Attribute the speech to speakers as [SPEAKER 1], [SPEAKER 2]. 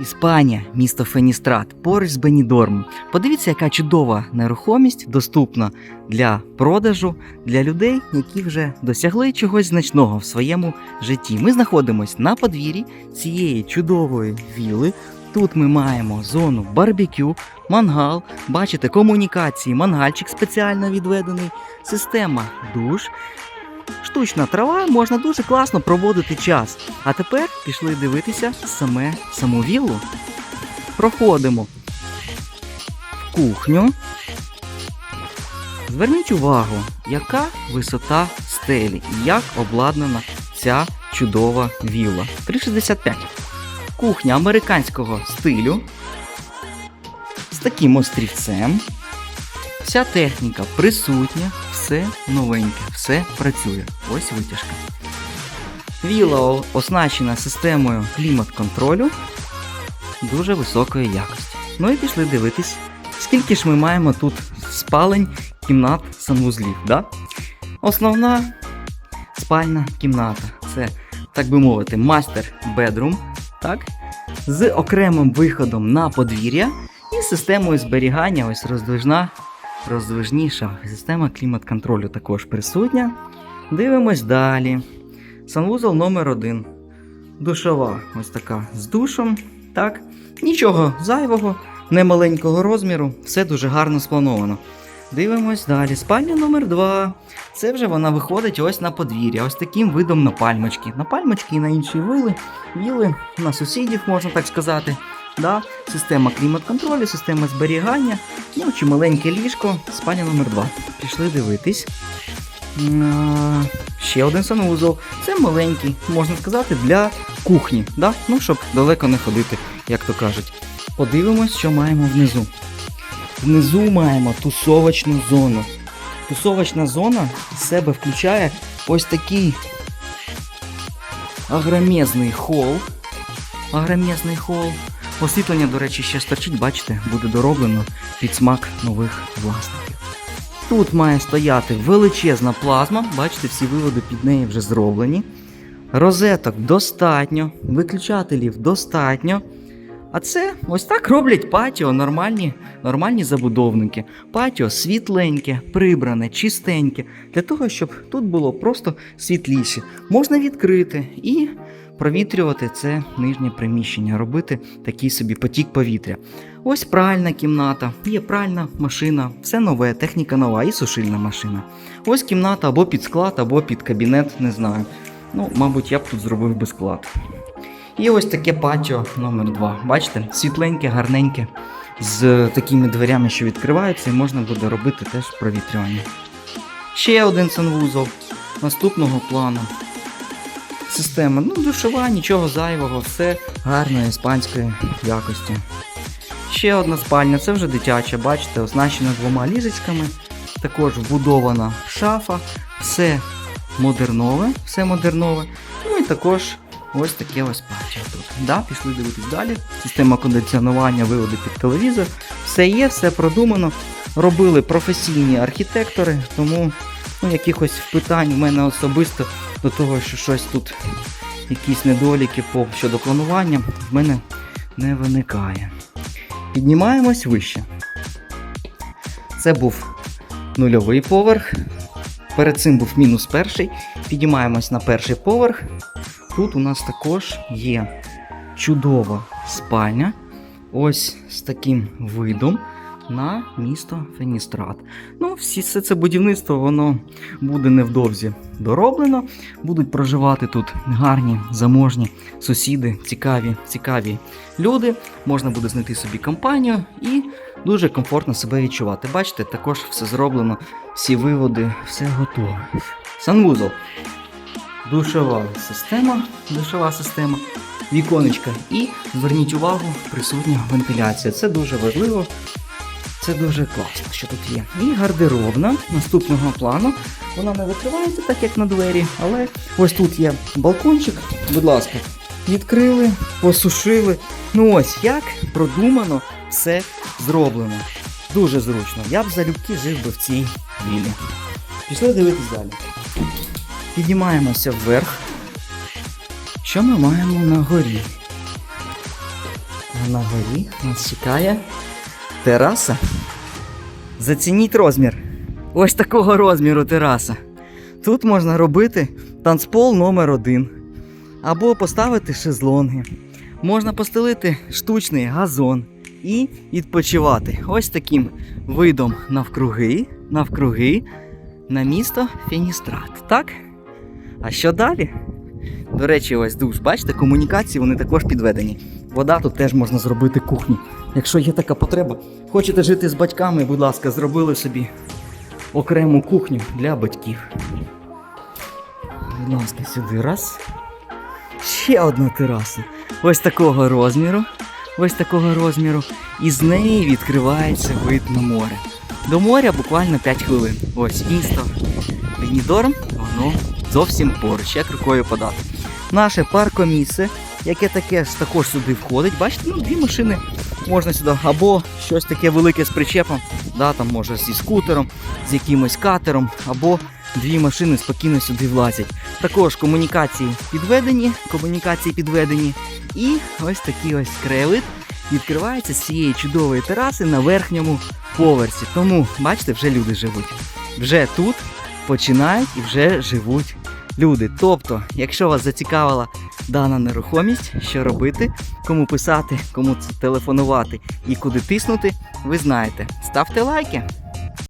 [SPEAKER 1] Іспанія, місто Феністрат, поруч з Бенідормом. Подивіться, яка чудова нерухомість доступна для продажу для людей, які вже досягли чогось значного в своєму житті. Ми знаходимося на подвір'ї цієї чудової віли. Тут ми маємо зону барбекю, мангал, бачите, комунікації, мангальчик спеціально відведений, система душ. Штучна трава можна дуже класно проводити час. А тепер пішли дивитися саме саму віллу. Проходимо в кухню. Зверніть увагу, яка висота стелі і як обладнана ця чудова вілла. 3,65. Кухня американського стилю з таким острівцем. Вся техніка присутня, все новеньке, все працює. Ось витяжка. Віла оснащена системою клімат-контролю дуже високої якості. Ну і пішли дивитись, скільки ж ми маємо тут спалень кімнат санвузлів. Да? Основна спальна кімната. Це, так би мовити, мастер бедрум, з окремим виходом на подвір'я і системою зберігання, ось роздвижна роздвижніша система клімат-контролю також присутня. Дивимось далі. Санвузол номер 1 Душова ось така з душом. Так. Нічого зайвого, не маленького розміру, все дуже гарно сплановано. Дивимось далі. Спальня номер 2 Це вже вона виходить ось на подвір'я, ось таким видом на пальмочки. На пальмочки і на інші вили, віли, на сусідів, можна так сказати. Да? Система клімат-контролю, система зберігання. Ну, чи маленьке ліжко, спальня номер 2 Пішли дивитись. А, Ще один санвузол. Це маленький, можна сказати, для кухні. Да? Ну, щоб далеко не ходити, як то кажуть. Подивимось, що маємо внизу. Внизу маємо тусовочну зону. Тусовочна зона в себе включає ось такий агромезний хол. Агромезний хол. Освітлення, до речі, ще стерчить, бачите, буде дороблено під смак нових власників. Тут має стояти величезна плазма, бачите, всі виводи під неї вже зроблені. Розеток достатньо, виключателів достатньо. А це ось так роблять патіо, нормальні, нормальні забудовники. Патіо світленьке, прибране, чистеньке, для того, щоб тут було просто світліше. Можна відкрити і провітрювати це нижнє приміщення, робити такий собі потік повітря. Ось пральна кімната, є пральна машина, все нове, техніка нова і сушильна машина. Ось кімната або під склад, або під кабінет, не знаю. Ну, мабуть, я б тут зробив би склад. І ось таке патіо номер 2 Бачите, світленьке, гарненьке, з такими дверями, що відкриваються, і можна буде робити теж провітрювання. Ще один санвузол наступного плану. Система, ну, душова, нічого зайвого, все гарної іспанської якості. Ще одна спальня, це вже дитяча, бачите, оснащена двома ліжечками. Також вбудована шафа, все модернове, все модернове. Ну і також ось таке ось патча тут. Да, пішли дивитись далі. Система кондиціонування, виводи під телевізор. Все є, все продумано. Робили професійні архітектори, тому ну, якихось питань в мене особисто до того, що щось тут, якісь недоліки по щодо планування, в мене не виникає. Піднімаємось вище. Це був нульовий поверх. Перед цим був мінус перший. Піднімаємось на перший поверх. Тут у нас також є чудова спальня. Ось з таким видом на місто Феністрат. Ну, всі все це будівництво воно буде невдовзі дороблено. Будуть проживати тут гарні, заможні сусіди, цікаві, цікаві люди. Можна буде знайти собі компанію і дуже комфортно себе відчувати. Бачите, також все зроблено, всі виводи, все готове. Санвузол. Душова система, душова система, віконечка. І зверніть увагу, присутня вентиляція. Це дуже важливо. Це дуже класно, що тут є. І гардеробна наступного плану. Вона не викривається так, як на двері, але ось тут є балкончик. Будь ласка, відкрили, посушили. Ну ось як продумано все зроблено. Дуже зручно. Я б залюбки жив би в цій вілі. Пішли дивитись далі. Піднімаємося вверх. Що ми маємо на горі? На горі нас чекає тераса. Зацініть розмір. Ось такого розміру тераса. Тут можна робити танцпол номер один. Або поставити шезлонги. Можна постелити штучний газон і відпочивати ось таким видом навкруги, навкруги на місто Фіністрат. Так? А що далі? До речі, ось душ, бачите, комунікації вони також підведені. Вода тут теж можна зробити кухню. Якщо є така потреба, хочете жити з батьками, будь ласка, зробили собі окрему кухню для батьків. Будь ласка, сюди раз. Ще одна тераса. Ось такого розміру. Ось такого розміру. І з неї відкривається вид на море. До моря буквально 5 хвилин. Ось місто Бенідорм, воно зовсім поруч, як рукою подати. Наше паркомісце, яке таке ж також сюди входить. Бачите, ну дві машини можна сюди, або щось таке велике з причепом, да, там може зі скутером, з якимось катером, або дві машини спокійно сюди влазять. Також комунікації підведені, комунікації підведені. І ось такий ось краєвид відкривається з цієї чудової тераси на верхньому поверсі. Тому, бачите, вже люди живуть. Вже тут починають і вже живуть люди. Тобто, якщо вас зацікавила дана нерухомість, що робити, кому писати, кому телефонувати і куди тиснути, ви знаєте. Ставте лайки.